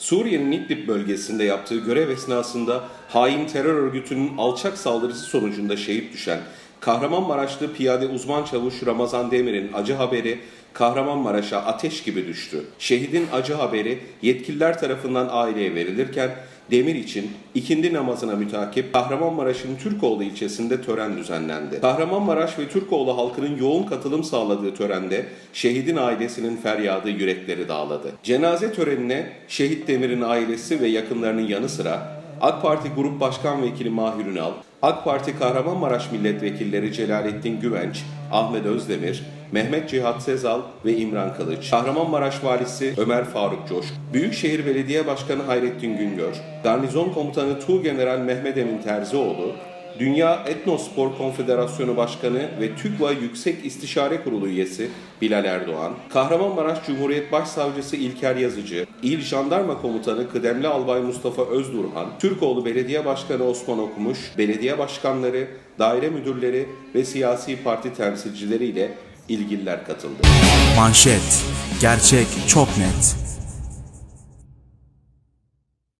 Suriye'nin İdlib bölgesinde yaptığı görev esnasında hain terör örgütünün alçak saldırısı sonucunda şehit düşen Kahramanmaraşlı piyade uzman çavuş Ramazan Demir'in acı haberi Kahramanmaraş'a ateş gibi düştü. Şehidin acı haberi yetkililer tarafından aileye verilirken Demir için ikindi namazına mütakip Kahramanmaraş'ın Türkoğlu ilçesinde tören düzenlendi. Kahramanmaraş ve Türkoğlu halkının yoğun katılım sağladığı törende şehidin ailesinin feryadı yürekleri dağladı. Cenaze törenine şehit Demir'in ailesi ve yakınlarının yanı sıra AK Parti Grup Başkan Vekili Mahir Ünal, AK Parti Kahramanmaraş Milletvekilleri Celalettin Güvenç, Ahmet Özdemir, Mehmet Cihat Sezal ve İmran Kılıç, Kahramanmaraş Valisi Ömer Faruk Coş, Büyükşehir Belediye Başkanı Hayrettin Güngör, Garnizon Komutanı Tuğgeneral Mehmet Emin Terzioğlu, Dünya Etnospor Konfederasyonu Başkanı ve TÜGVA Yüksek İstişare Kurulu üyesi Bilal Erdoğan, Kahramanmaraş Cumhuriyet Başsavcısı İlker Yazıcı, İl Jandarma Komutanı Kıdemli Albay Mustafa Özdurhan, Türkoğlu Belediye Başkanı Osman Okumuş, belediye başkanları, daire müdürleri ve siyasi parti temsilcileriyle ilgililer katıldı. Manşet. Gerçek çok net.